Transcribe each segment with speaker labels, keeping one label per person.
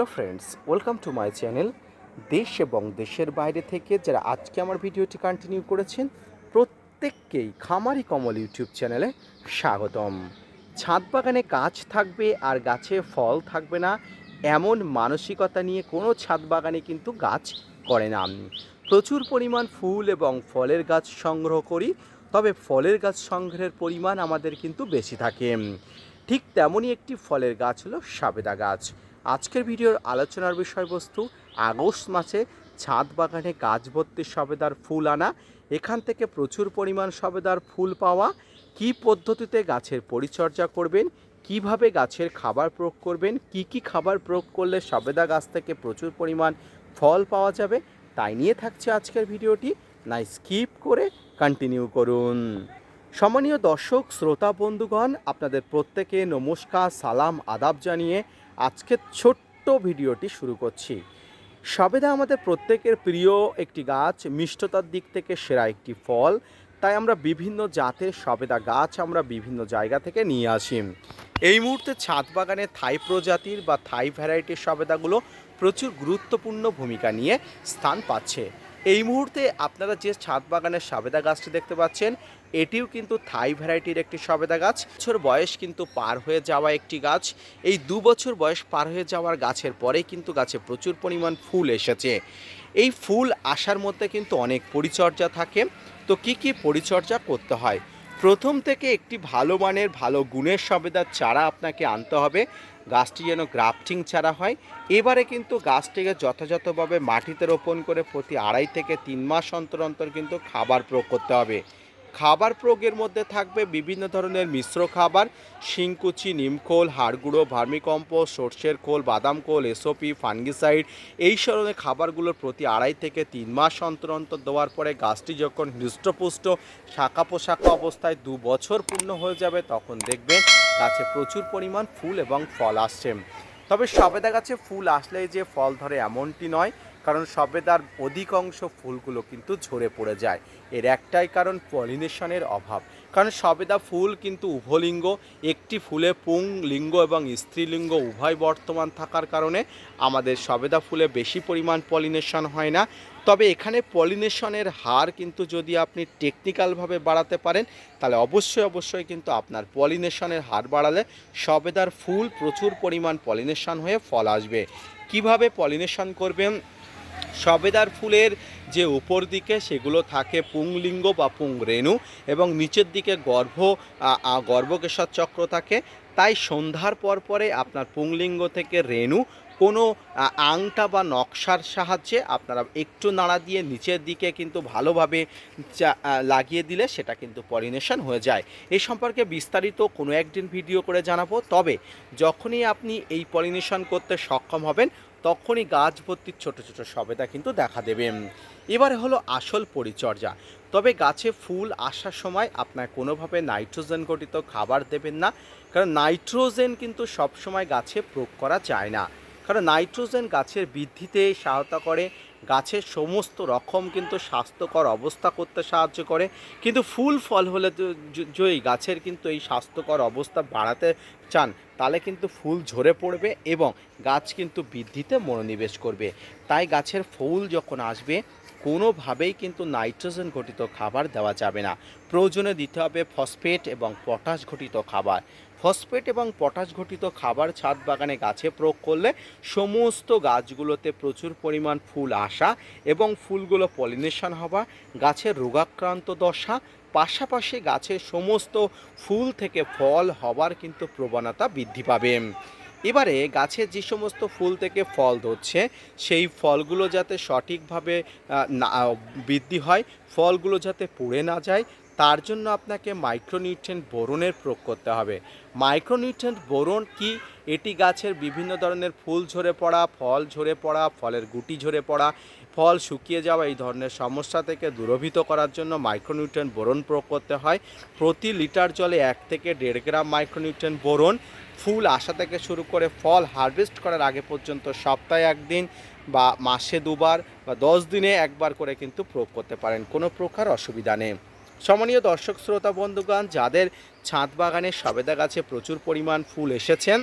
Speaker 1: Hello friends, welcome to my channel দেশ এবং দেশের বাইরে থেকে যারা আজকে আমার ভিডিওটি কন্টিনিউ করেছেন, প্রত্যেককেই খামারি কমল ইউটিউব চ্যানেলে স্বাগতম। ছাদ বাগানে গাছ থাকবে আর গাছে ফল থাকবে না, এমন মানসিকতা নিয়ে কোনো ছাদ বাগানে কিন্তু গাছ করে না আমি। প্রচুর পরিমাণ ফুল এবং ফলের গাছ সংগ্রহ করি, তবে ফলের গাছ সংগ্রহের পরিমাণ আমাদের কিন্তু বেশি থাকে। ঠিক তেমনই একটি ফলের গাছ হলো সাবেদা গাছ। আজকের ভিডিওর আলোচনার বিষয়বস্তু, আগস্ট মাসে ছাদ বাগানে গাছ ভর্তি সবেদার ফুল আনা, এখান থেকে প্রচুর পরিমাণ সবেদার ফুল পাওয়া, কি পদ্ধতিতে গাছের পরিচর্যা করবেন, কীভাবে গাছের খাবার প্রয়োগ করবেন, কি কি খাবার প্রয়োগ করলে সবেদা গাছ থেকে প্রচুর পরিমাণ ফল পাওয়া যাবে, তাই নিয়ে থাকছে আজকের ভিডিওটি। না স্কিপ করে কন্টিনিউ করুন। সম্মানীয় দর্শক, শ্রোতা, বন্ধুগণ, আপনাদের প্রত্যেকে নমস্কার, সালাম, আদাব জানিয়ে আজকের ছোট্ট ভিডিওটি শুরু করছি। সবেদা আমাদের প্রত্যেকের প্রিয় একটি গাছ, মিষ্টতার দিক থেকে সেরা একটি ফল। তাই আমরা বিভিন্ন জাতের সবেদা গাছ আমরা বিভিন্ন জায়গা থেকে নিয়ে আসি। এই মুহূর্তে ছাদ বাগানে থাই প্রজাতির বা থাই ভ্যারাইটির সবেদাগুলো প্রচুর গুরুত্বপূর্ণ ভূমিকা নিয়ে স্থান পাচ্ছে। এই মুহূর্তে আপনারা যে ছাদ বাগানের সাবেদা গাছটি দেখতে পাচ্ছেন, এটিও কিন্তু থাই ভ্যারাইটির একটি সবেদা গাছ। বছর বয়স কিন্তু পার হয়ে যাওয়া একটি গাছ। এই দু বছর বয়স পার হয়ে যাওয়ার গাছের পরেই কিন্তু গাছে প্রচুর পরিমাণ ফুল এসেছে। এই ফুল আসার মধ্যে কিন্তু অনেক পরিচর্যা থাকে। তো কি কি পরিচর্যা করতে হয়? প্রথম থেকে একটি ভালো মানের, ভালো গুণের সবেদার চারা আপনাকে আনতে হবে। গাছটি যেন গ্রাফটিং ছাড়া হয়। এবারে কিন্তু গাছটিকে যথাযথভাবে মাটিতে রোপণ করে প্রতি আড়াই থেকে তিন মাস অন্তর অন্তর কিন্তু খাবার প্রয়োগ করতে হবে। খাবার প্রয়োগের মধ্যে থাকবে বিভিন্ন ধরনের মিশ্র খাবার, শিংকুচি, নিমখোল, হাড়গুঁড়ো, ভার্মিকম্পোস্ট, সর্ষের খোল, বাদাম খোল, এসওপি, ফাঙ্গিসাইড। এই ধরনের খাবারগুলোর প্রতি আড়াই থেকে তিন মাস অন্তর অন্তর দেওয়ার পরে গাছটি যখন হৃষ্টপুষ্ট শাখা পোশাখা অবস্থায় দু বছর পূর্ণ হয়ে যাবে, তখন দেখবেন গাছে প্রচুর পরিমাণ ফুল এবং ফল আসছে। তবে সবেদা গাছে ফুল আসলেই যে ফল ধরে এমনটি নয় কারণ সবেদার অধিকাংশ ফুলগুলো কিন্তু ঝরে পড়ে যায়। এর একটাই কারণ পলিনেশনের অভাব। কারণ সবেদা ফুল কিন্তু উভলিঙ্গ, একটি ফুলে পুং লিঙ্গ এবং স্ত্রীলিঙ্গ উভয় বর্তমান থাকার কারণে আমাদের সবেদা ফুলে বেশি পরিমাণ পলিনেশন হয় না। তবে এখানে পলিনেশনের হার কিন্তু যদি আপনি টেকনিক্যালভাবে বাড়াতে পারেন, তাহলে অবশ্যই অবশ্যই কিন্তু আপনার পলিনেশনের হার বাড়ালে সবেদার ফুল প্রচুর পরিমাণ পলিনেশন হয়ে ফল আসবে। কীভাবে পলিনেশন করবেন? সবেদার ফুলের যে উপর দিকে সেগুলো থাকে পুংলিঙ্গ বা পুং রেণু এবং নিচের দিকে গর্ভ গর্ভকেশর চক্র থাকে। তাই সন্ধ্যার পর পরে আপনার পুংলিঙ্গ থেকে রেণু কোনো আংটা বা নকশার সাহায্যে আপনারা একটু নাড়া দিয়ে নিচের দিকে কিন্তু ভালোভাবে লাগিয়ে দিলে সেটা কিন্তু পলিনেশন হয়ে যায়। এ সম্পর্কে বিস্তারিত কোনো একদিন ভিডিও করে জানাব। তবে যখনই আপনি এই পলিনেশন করতে সক্ষম হবেন তখনই গাছ ভর্তির ছোটো ছোটো সবেদা কিন্তু দেখা দেবে। এবারে হলো আসল পরিচর্যা। তবে গাছে ফুল আসার সময় আপনার কোনোভাবে নাইট্রোজেন গঠিত খাবার দেবেন না। কারণ নাইট্রোজেন কিন্তু সবসময় গাছে প্রয়োগ করা যায় না। কারণ নাইট্রোজেন গাছের বৃদ্ধিতে সহায়তা করে গাছের সমস্ত রকম কিন্তু স্বাস্থ্যকর অবস্থা করতে সাহায্য করে। কিন্তু ফুল ফল হলে যদি গাছের কিন্তু এই স্বাস্থ্যকর অবস্থা বাড়াতে চান তাহলে কিন্তু ফুল ঝরে পড়বে এবং গাছ কিন্তু বৃদ্ধিতে মনোনিবেশ করবে। তাই গাছের ফুল যখন আসবে, কোনোভাবেই কিন্তু নাইট্রোজেন ঘটিত খাবার দেওয়া যাবে না। প্রয়োজনে দিতে হবে ফসফেট এবং পটাশ ঘটিত খাবার। ফসফেট এবং পটাশ ঘটিত খাবার ছাদ বাগানে গাছে প্রয়োগ করলে সমস্ত গাছগুলোতে প্রচুর পরিমাণ ফুল আসা এবং ফুলগুলো পলিনেশন হওয়া, গাছের রোগাক্রান্ত দশা, পাশাপাশি গাছের সমস্ত ফুল থেকে ফল হওয়ার কিন্তু প্রবণতা বৃদ্ধি পাবে। এবারে গাছের যে সমস্ত ফুল থেকে ফল ধরছে, সেই ফলগুলো যাতে সঠিকভাবে না, বৃদ্ধি হয়, ফলগুলো যাতে পুড়ে না যায় তার জন্য আপনাকে মাইক্রোনিউট্রেন্ট বোরনের প্রয়োগ করতে হবে। মাইক্রোনিউট্রেন্ট বোরন কি? এটি গাছের বিভিন্ন ধরনের ফুল ঝরে পড়া, ফল ঝরে পড়া, ফলের গুটি ঝরে পড়া, ফল শুকিয়ে যাওয়া, এই ধরনের সমস্যা থেকে দূরভীত করার জন্য মাইক্রোনিউট্রেন্ট বোরন প্রয়োগ করতে হয়। প্রতি লিটার জলে এক থেকে দেড় গ্রাম মাইক্রোনিউট্রেন্ট বোরন, ফুল আসা থেকে শুরু করে ফল হারভেস্ট করার আগে পর্যন্ত সপ্তাহে একদিন বা মাসে দুবার বা দশ দিনে একবার করে কিন্তু প্রয়োগ করতে পারেন। কোনো প্রকার অসুবিধা নেই। সম্মানীয় দর্শক, শ্রোতা, বন্ধুগণ, যাদের ছাদ বাগানে সবেদা গাছে প্রচুর পরিমাণ ফুল এসেছেন,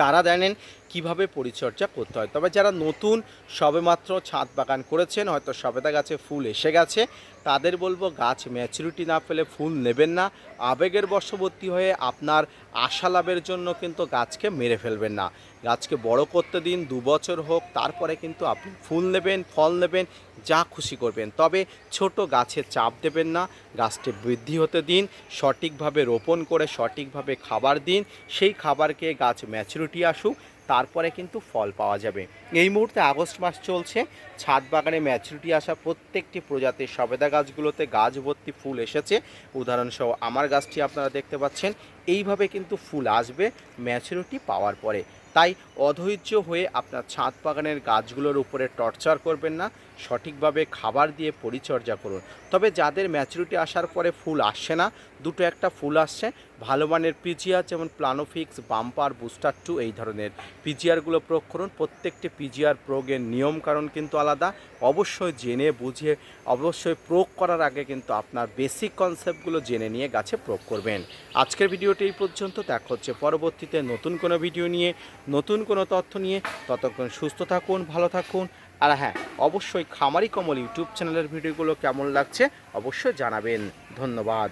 Speaker 1: তারা জানেন কীভাবে পরিচর্যা করতে হয়। তবে যারা নতুন সবেমাত্র ছাদ বাগান করেছেন, হয়তো সবেদা গাছে ফুল এসে গেছে। তাদের বলব গাছ ম্যাচুরিটি না পেলে ফুল নেবেন না। আবেগের বশবর্তী হয়ে আপনার আশা লাভের জন্য কিন্তু গাছকে মেরে ফেলবেন না। গাছকে বড় করতে দিন, দু বছর হোক, তারপরে কিন্তু আপনি ফুল নেবেন, ফল নেবেন, যা খুশি করবেন। তবে ছোট গাছে চাপ দেবেন না, গাছটি বৃদ্ধি হতে দিন, সঠিকভাবে রোপণ করে সঠিকভাবে খাবার দিন। সেই খাবারকে গাছ ম্যাচুরিটি আসুক তারপরে কিন্তু ফল পাওয়া যাবে। এই মুহূর্তে আগস্ট মাস চলছে। ছাদ বাগানে ম্যাচুরিটি আসা প্রত্যেকটি প্রজাতির সবেদা গাছগুলোতে গাছ ভর্তি ফুল এসেছে। উদাহরণসহ আমার গাছটি আপনারা দেখতে পাচ্ছেন। এইভাবে কিন্তু ফুল আসবে ম্যাচুরিটি পাওয়ার পরে। তাই অধৈর্য হয়ে আপনার ছাদ বাগানের গাছগুলোর উপরে টর্চার করবেন না। সঠিকভাবে খাবার দিয়ে পরিচর্যা করুন। তবে যাদের ম্যাচুরিটি আসার পরে ফুল আসছে না, দুটো একটা ফুল আসছে ভালো মানের পিজিআর যেমন প্লানোফিক্স বাম্পার বুস্টার টু এই ধরনের পিজিআরগুলো প্রয়োগ করুন। প্রত্যেকটি পিজিআর প্রয়োগের নিয়ম কারণ কিন্তু আলাদা। অবশ্যই জেনে বুঝে, অবশ্যই প্রয়োগ করার আগে কিন্তু আপনার বেসিক কনসেপ্টগুলো জেনে নিয়ে গাছে প্রয়োগ করবেন। আজকের ভিডিওটি এই পর্যন্ত। দেখা হচ্ছে পরবর্তীতে নতুন কোনো ভিডিও নিয়ে, নতুন কোনো তথ্য নিয়ে। ততক্ষণ সুস্থ থাকুন, ভালো থাকুন। আর হ্যাঁ অবশ্যই খামারি কমল ইউটিউব চ্যানেলের ভিডিওগুলো কেমন লাগছে অবশ্যই জানাবেন। ধন্যবাদ।